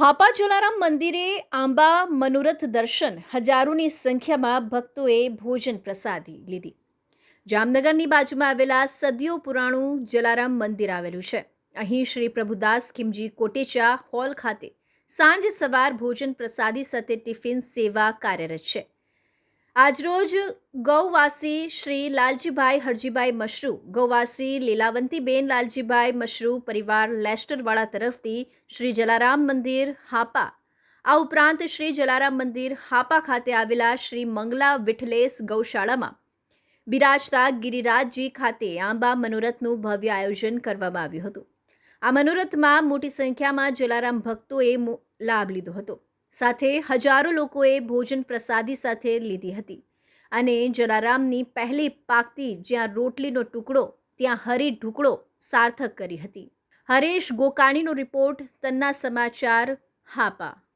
હાપા જલારામ મંદિરે આંબા મનોરથ દર્શન, હજારોની સંખ્યામાં ભક્તોએ ભોજન પ્રસાદી લીધી. જામનગરની બાજુમાં આવેલા સદીઓ પુરાણું જલારામ મંદિર આવેલું છે. અહીં શ્રી પ્રભુદાસ ખીમજી કોટેચા હોલ ખાતે સાંજ સવાર ભોજન પ્રસાદી સાથે ટિફિન સેવા કાર્યરત છે. આજરોજ ગૌવાસી શ્રી લાલજીભાઈ હરજીભાઈ મશરૂ, ગૌવાસી લીલાવંતીબેન લાલજીભાઈ મશરૂ પરિવાર લેસ્ટરવાળા તરફથી શ્રી જલારામ મંદિર, હાપા. આ ઉપરાંત શ્રી જલારામ મંદિર, હાપા ખાતે આવેલા શ્રી મંગલા વિઠલેસ ગૌશાળામાં બિરાજતા ગિરિરાજજી ખાતે આંબા મનોરથનું ભવ્ય આયોજન કરવામાં આવ્યું હતું. આ મનોરથમાં મોટી સંખ્યામાં જલારામ ભક્તોએ લાભ લીધો હતો. સાથે હજારો લોકોએ ભોજન પ્રસાદી સાથે લીધી હતી. અને જલારામની પહેલી પાકતી જ્યાં રોટલીનો ટુકડો, ત્યાં હરી ઢુકડો સાર્થક કરી હતી. હરેશ ગોકાણીનો રિપોર્ટ, તન્ના સમાચાર, હાપા.